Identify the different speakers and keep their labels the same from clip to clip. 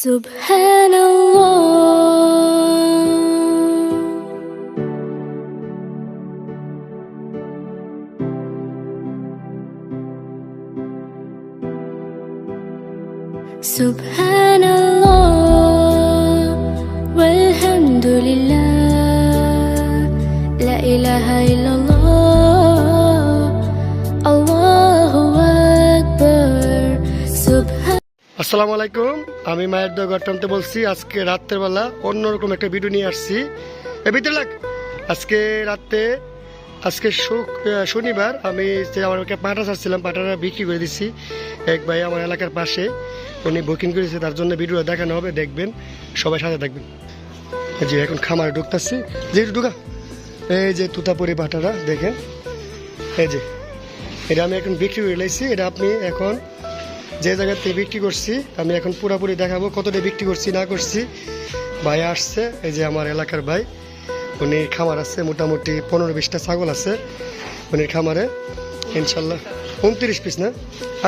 Speaker 1: سبحان الله. سبحان الله. والحمد لله. لا إله إلا الله.
Speaker 2: আসসালামু আলাইকুম। আমি মায়ের দোয়া বলছি, আজকে রাত্রের বেলা অন্যরকম একটা ভিডিও নিয়ে আসছি। এ, ভিতরে লাগ। আজকে রাতে, আজকে শনিবার, আমি যে আমার পাটা ছাড়ছিলাম পাটাটা বিক্রি করে দিচ্ছি এক ভাই আমার এলাকার পাশে। উনি বুকিং করেছে, তার জন্য ভিডিও দেখানো হবে, দেখবেন, সবাই সাথে দেখবেন যে এখন খামারে ঢুকতেছি। যে ঢুকা। এই যে তুতাপুরি পাটাটা দেখেন। এই যে, এটা আমি এখন বিক্রি করে লাইছি, এটা আপনি এখন যে জায়গাতে বিক্রি করছি, আমি এখন পুরোপুরি দেখাবো কতটা বিক্রি করছি, না করছি। ভাই আসছে, এই যে আমার এলাকার ভাই উনি খামার আছে, মোটামুটি পনেরো বিশটা ছাগল আছে উনির খামারে, ইনশাল্লাহ। উনত্রিশ পিস না?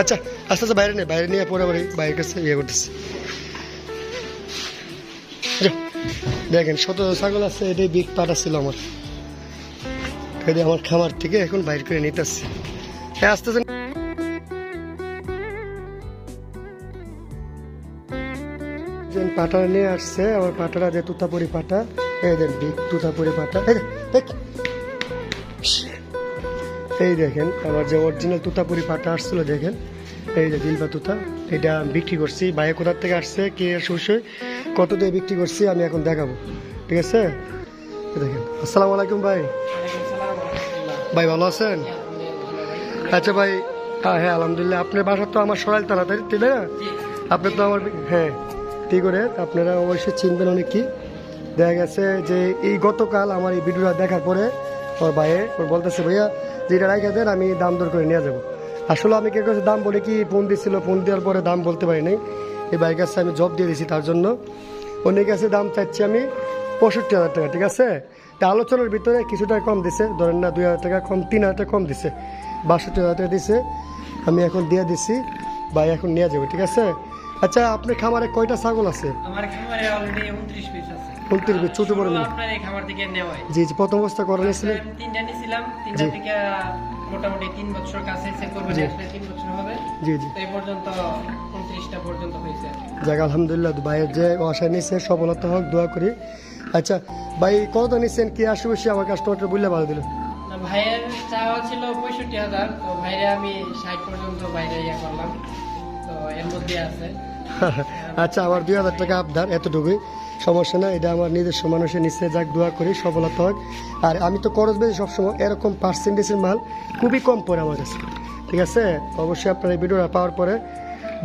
Speaker 2: আচ্ছা আস্তে আস্তে বাইরে নেই বাইরে নিয়ে পুরোপুরি বাইরের কাছে ইয়ে করতেছি। দেখেন শত ছাগল আছে, এটাই বিগ পাটা ছিল আমার। আমার খামার থেকে এখন বাইর করে নিতে আসছে হ্যাঁ আস্তে আস্তে পাটা নিয়ে আসছে আমার পাটাটা যে তুতাপুরি পাটা এই দেন বিগ তুতাপুরি পাটা এই দেখ, দেখ। এই দেখেন আমার যে অরিজিনাল তুতাপুরি পাটা আসছিল দেখেন। এই যে দিলবা তুতা এটা বিক্রি করছি। বাইরে কোথার থেকে আসছে কে শুষে কত দিয়ে বিক্রি করছি আমি এখন দেখাবো। ঠিক আছে? দেখেন আসসালামু আলাইকুম ভাই। ভাই ভালো আছেন? আচ্ছা ভাই হ্যাঁ হ্যাঁ আলহামদুলিল্লাহ। আপনার বাসা তো আমার সরাইল তালা তাই তাই না? আপনি তো আমার হ্যাঁ। ঠিক করে, আপনারা অবশ্যই চিনবেন অনেক কি। দেখা গেছে যে এই গতকাল আমার এই ভিডিওটা দেখার পরে ওর ভাইয়ে ওর বলতেছে, ভাইয়া যে এটা রাইখা দেন, আমি দাম দর করে নিয়ে যাব। আসলে আমি কে কাছে দাম বলে কি, ফোন দিছিল, ফোন দেওয়ার পরে দাম বলতে পারি নাই। এই বাইকের কাছে আমি জব দিয়ে দিয়েছি তার জন্য। অনেক কাছে দাম চাচ্ছি আমি পঁয়ষট্টি হাজার টাকা, ঠিক আছে? তা আলোচনার ভিতরে কিছুটা কম দিছে, ধরেন না দুই হাজার টাকা কম, তিন হাজার টাকা কম দিছে, বাষট্টি হাজার টাকা দিছে। আমি এখন দিয়ে দিছি, ভাই এখন নিয়ে যাব, ঠিক আছে? আচ্ছা আপনার খামারে কয়টা ছাগল আছে?
Speaker 3: আমার খামারে অলরেডি উনত্রিশ পিস আছে।
Speaker 2: উনত্রিশ পিস, ছোট বড় মিলে।
Speaker 3: আপনার এই খামার থেকে নেওয়াই
Speaker 2: জি জি প্রথম অবস্থা করে নিয়েছিলেন
Speaker 3: তিনটা নিয়েছিলাম তিনটা থেকে মোটামুটি তিন বছর কাছে সে করবে আসলে তিন বছর হবে।
Speaker 2: জি জি।
Speaker 3: এই পর্যন্ত পর্যন্ত হয়েছে।
Speaker 2: যাক আলহামদুলিল্লাহ ভাইয়ের যে আশা নিচ্ছে সফলতা হোক দোয়া করি। আচ্ছা ভাই কত নিচ্ছেন কি আশেপাশে আমার কাস্টমারটা বললে ভালো দিল।
Speaker 3: ভাইয়ের চাওয়া ছিল পঁয়ষট্টি হাজার তো ভাইরে আমি ষাট পর্যন্ত বাইরে ইয়ে করলাম। তো এর মধ্যে আছে।
Speaker 2: আচ্ছা আমার দুই হাজার টাকা আবদার এতটুকুই। সমস্যা না এটা আমার নিজস্ব মানুষের নিচে যাক দোয়া করি সফলতা হোক। আর আমি তো খরচ বেশি সবসময় এরকম পার্সেন্টেজের মাল খুবই কম পড়ে আমার কাছে। ঠিক আছে? অবশ্যই আপনার এই ভিডিওটা পাওয়ার পরে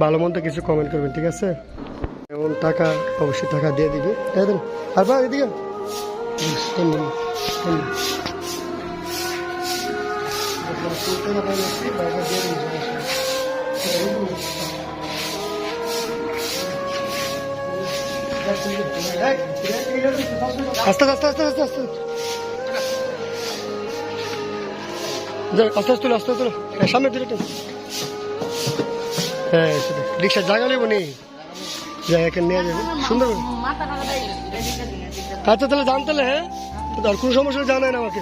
Speaker 2: ভালো মন্দ কিছু কমেন্ট করবেন ঠিক আছে? এমন টাকা অবশ্যই টাকা দিয়ে দিবে। দেন আর বা এদিকে দেন, আস্তে আস্তে আস্তে আস্তে আস্তে। আস্তে আস্তে আস্তে আস্তে। হ্যাঁ, সামনে দিলে হ্যাঁ রিক্সা জায়গা নেব নি যাই এখানে নিয়ে যাবে সুন্দর আচ্ছা তাহলে জান তাহলে হ্যাঁ? আর কোনো সমস্যা জানাই না আমাকে।